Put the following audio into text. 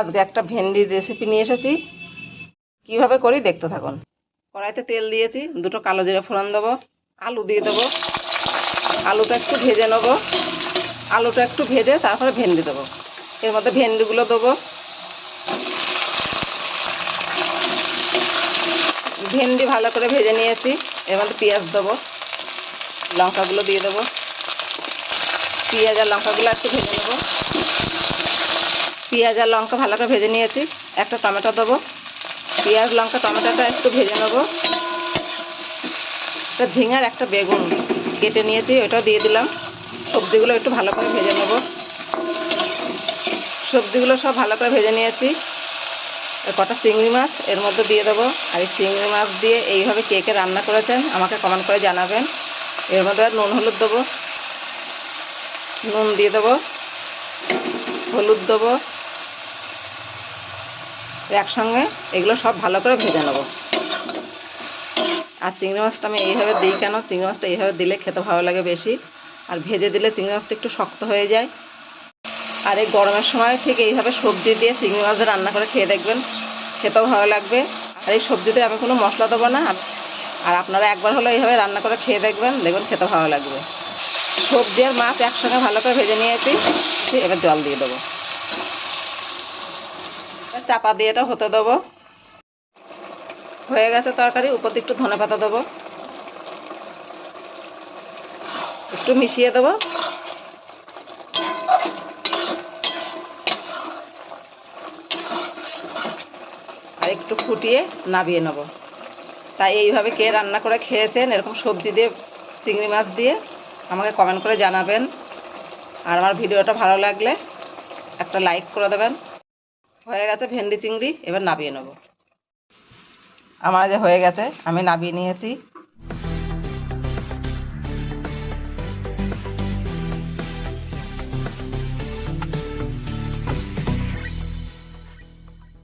আজকে একটা ভেন্ডির রেসিপি নিয়ে এসেছি। কীভাবে করি দেখতে থাকুন। কড়াইতে তেল দিয়েছি, দুটো কালো জিরা ফোড়ন দেবো, আলু দিয়ে দেবো, আলুটা একটু ভেজে নেব, আলুটা একটু ভেজে তারপরে ভেন্ডি দেবো। এর মধ্যে ভেন্ডিগুলো দেবো। ভেন্ডি ভালো করে ভেজে নিয়েছি, এর মধ্যে পেঁয়াজ দেবো, লঙ্কাগুলো দিয়ে দেবো। পেঁয়াজ আর লঙ্কাগুলো একটু ভেজে নেব। পেঁয়াজ আর লঙ্কা ভালো করে ভেজে নিয়েছি। একটা টমেটো দেবো। পেঁয়াজ, লঙ্কা, টমেটোটা একটু ভেজে নেব। একটা ঝিঙার একটা বেগুন কেটে নিয়েছি, ওটাও দিয়ে দিলাম। সবজিগুলো একটু ভালো করে ভেজে নেব। সবজিগুলো সব ভালো করে ভেজে নিয়েছি। কটা চিংড়ি মাছ, এর মধ্যে দিয়ে দেবো। আর এই চিংড়ি মাছ দিয়ে এইভাবে কে কে রান্না করেছেন আমাকে কমেন্ট করে জানাবেন। এর মধ্যে আর নুন, হলুদ দেবো। নুন দিয়ে দেবো। হলুদ দেবো। একসঙ্গে এগুলো সব ভালো করে ভেজে নেব। আর চিংড়ি মাছটা আমি এইভাবে দিই কেন? চিংড়ি মাছটা এইভাবে দিলে খেতে ভালো লাগে বেশি। আর ভেজে দিলে চিংড়ি মাছটা একটু শক্ত হয়ে যায়। আর এই গরমের সময় ঠিক এইভাবে সবজি দিয়ে চিংড়ি মাছ রান্না করে খেয়ে দেখবেন, খেতেও ভালো লাগবে। আর এই সবজিতে আমি কোনো মশলা দেবো না। আর আপনারা একবার হলো এইভাবে রান্না করে খেয়ে দেখবেন দেখবেন খেতে ভালো লাগবে। সবজি আর মাছ একসঙ্গে ভালো করে ভেজে নিয়েছি, এবার জল দিয়ে দেবো। চাপা দিয়ে এটা হতে দেবো। হয়ে গেছে তরকারি, উপর দিয়ে একটু ধনে পাতা দেবো। একটু মিশিয়ে দেবো। আর একটু ফুটিয়ে নাবিয়ে নেব। তাই এইভাবে কে রান্না করে খেয়েছেন, এরকম সবজি দিয়ে, চিংড়ি মাছ দিয়ে, আমাকে কমেন্ট করে জানাবেন। আর আমার ভিডিওটা ভালো লাগলে একটা লাইক করে দেবেন। হয়ে গেছে ভেন্ডি চিংড়ি এবার নাবিয়ে নেব। আমার যে হয়ে গেছে আমি নাবিয়ে নিয়েছি।